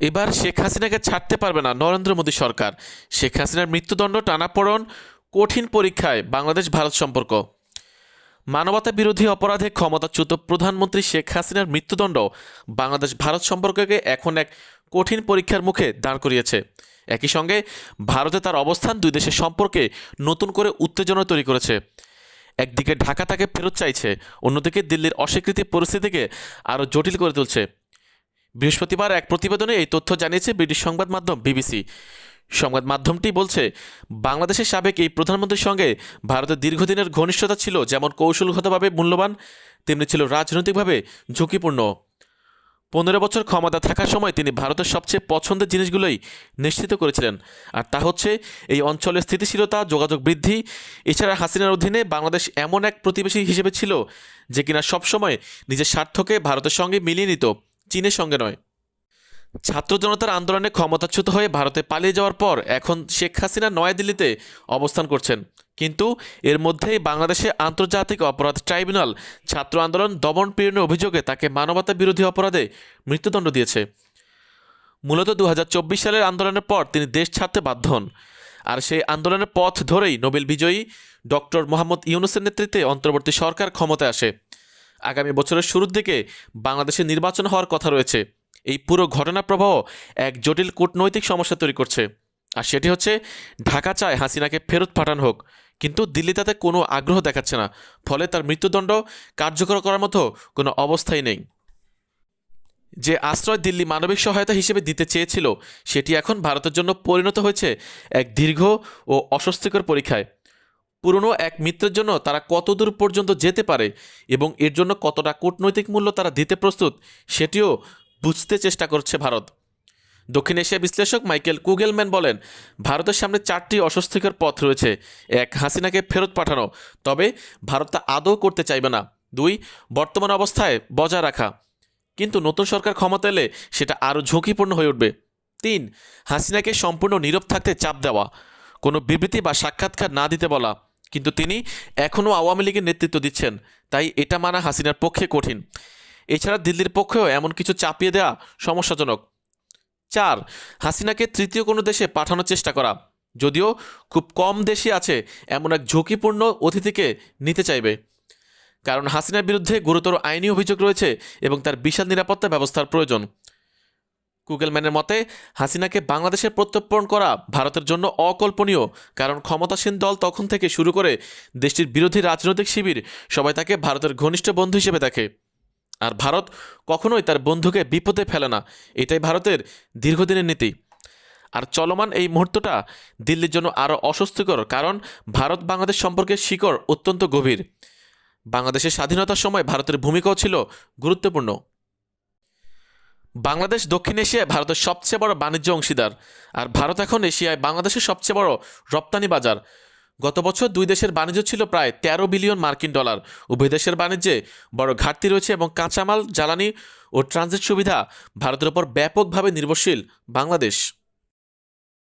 এবার শেখ হাসিনাকে ছাড়তে পারবে না নরেন্দ্র মোদী সরকার। শেখ হাসিনার মৃত্যুদণ্ড টানাপড়ন, কঠিন পরীক্ষায় বাংলাদেশ ভারত সম্পর্ক। মানবতা বিরোধী অপরাধে ক্ষমতাচ্যুত প্রধানমন্ত্রী শেখ হাসিনার মৃত্যুদণ্ড বাংলাদেশ ভারত সম্পর্ককে এখন এক কঠিন পরীক্ষার মুখে দাঁড় করিয়েছে। একই সঙ্গে ভারতে তার অবস্থান দুই দেশের সম্পর্কে নতুন করে উত্তেজনা তৈরি করেছে। একদিকে ঢাকা তাকে ফেরত চাইছে, অন্যদিকে দিল্লির অস্বীকৃতি পরিস্থিতিকে আরও জটিল করে তুলছে। বৃহস্পতিবার এক প্রতিবেদনে এই তথ্য জানিয়েছে ব্রিটিশ সংবাদ মাধ্যম বিবিসি। সংবাদ মাধ্যমটি বলছে, বাংলাদেশের সাবেক এই প্রধানমন্ত্রীর সঙ্গে ভারতের দীর্ঘদিনের ঘনিষ্ঠতা ছিল যেমন কৌশলগতভাবে মূল্যবান, তেমনি ছিল রাজনৈতিকভাবে ঝুঁকিপূর্ণ। পনেরো বছর ক্ষমতা থাকার সময় তিনি ভারতের সবচেয়ে পছন্দের জিনিসগুলোই নিশ্চিত করেছিলেন। আর তা হচ্ছে, এই অঞ্চলের স্থিতিশীলতা, যোগাযোগ বৃদ্ধি, এছাড়া হাসিনার অধীনে বাংলাদেশ এমন এক প্রতিবেশী হিসেবে ছিল যে কিনা সবসময় নিজের স্বার্থকে ভারতের সঙ্গে মিলিয়ে নিত। চীনের সঙ্গে নয়। ছাত্র জনতার আন্দোলনে ক্ষমতাচ্যুত হয়ে ভারতে পালিয়ে যাওয়ার পর এখন শেখ হাসিনা নয়াদিল্লিতে অবস্থান করছেন। কিন্তু এর মধ্যেই বাংলাদেশে আন্তর্জাতিক অপরাধ ট্রাইব্যুনাল ছাত্র আন্দোলন দমন পীড়নের অভিযোগে তাকে মানবতা বিরোধী অপরাধে মৃত্যুদণ্ড দিয়েছে। মূলত দু হাজার চব্বিশ সালের আন্দোলনের পর তিনি দেশ ছাড়তে বাধ্য হন। আর সেই আন্দোলনের পথ ধরেই নোবেল বিজয়ী ডক্টর মোহাম্মদ ইউনুসের নেতৃত্বে অন্তর্বর্তী সরকার ক্ষমতায় আসে। আগামী বছরের শুরুর দিকে বাংলাদেশে নির্বাচন হওয়ার কথা রয়েছে। এই পুরো ঘটনা প্রবাহ এক জটিল কূটনৈতিক সমস্যা তৈরি করছে। আর সেটি হচ্ছে, ঢাকা চায় হাসিনাকে ফেরত পাঠানো হোক, কিন্তু দিল্লি তাতে কোনো আগ্রহ দেখাচ্ছে না, ফলে তার মৃত্যুদণ্ড কার্যকর করার মতো কোনো অবস্থাই নেই। যে আশ্রয় দিল্লি মানবিক সহায়তা হিসেবে দিতে চেয়েছিল, সেটি এখন ভারতের জন্য পরিণত হয়েছে এক দীর্ঘ ও অস্বস্তিকর পরীক্ষায়। পুরনো এক মিত্রের জন্য তারা কতদূর পর্যন্ত যেতে পারে এবং এর জন্য কতটা কূটনৈতিক মূল্য তারা দিতে প্রস্তুত, সেটিও বুঝতে চেষ্টা করছে ভারত। দক্ষিণ এশিয়া বিশ্লেষক মাইকেল কুগেলম্যান বলেন, ভারতের সামনে চারটি অস্বস্তিকর পথ রয়েছে। এক, হাসিনাকে ফেরত পাঠানো। তবে ভারত তা আদৌ করতে চাইবে না। দুই, বর্তমান অবস্থায় বজায় রাখা। কিন্তু নতুন সরকার ক্ষমতা এলে সেটা আরও ঝুঁকিপূর্ণ হয়ে উঠবে। তিন, হাসিনাকে সম্পূর্ণ নীরব থাকতে চাপ দেওয়া। কোনো বিবৃতি বা সাক্ষাৎকার না দিতে বলা। কিন্তু তিনি এখনও আওয়ামী লীগের নেতৃত্ব দিচ্ছেন, তাই এটা মানা হাসিনার পক্ষে কঠিন। এছাড়া দিল্লির পক্ষেও এমন কিছু চাপিয়ে দেওয়া সমস্যাজনক। চার, হাসিনাকে তৃতীয় কোনো দেশে পাঠানোর চেষ্টা করা। যদিও খুব কম দেশই আছে এমন এক ঝুঁকিপূর্ণ অতিথিকে নিতে চাইবে। কারণ হাসিনার বিরুদ্ধে গুরুতর আইনি অভিযোগ রয়েছে এবং তার বিশাল নিরাপত্তা ব্যবস্থার প্রয়োজন। কুগেলম্যানের মতে, হাসিনাকে বাংলাদেশে প্রত্যর্পণ করা ভারতের জন্য অকল্পনীয়, কারণ ক্ষমতাসীন দল তখন থেকে শুরু করে দেশটির বিরোধী রাজনৈতিক শিবির, সবাই তাকে ভারতের ঘনিষ্ঠ বন্ধু হিসেবে দেখে। আর ভারত কখনোই তার বন্ধুকে বিপদে ফেলে না, এটাই ভারতের দীর্ঘদিনের নীতি। আর চলমান এই মুহূর্তটা দিল্লির জন্য আরও অস্বস্তিকর, কারণ ভারত বাংলাদেশ সম্পর্কের শিকড় অত্যন্ত গভীর। বাংলাদেশের স্বাধীনতার সময় ভারতের ভূমিকাও ছিল গুরুত্বপূর্ণ। বাংলাদেশ, দক্ষিণ এশিয়ায় ভারতের সবচেয়ে বড় বাণিজ্য অংশীদার। আর ভারত এখন এশিয়ায় বাংলাদেশের সবচেয়ে বড় রপ্তানি বাজার। গত বছর দুই দেশের বাণিজ্য ছিল প্রায় তেরো বিলিয়ন মার্কিন ডলার। উভয় দেশের বাণিজ্যে বড় ঘাটতি রয়েছে এবং কাঁচামাল, জ্বালানি ও ট্রানজিট সুবিধা ভারতের ওপর ব্যাপকভাবে নির্ভরশীল বাংলাদেশ।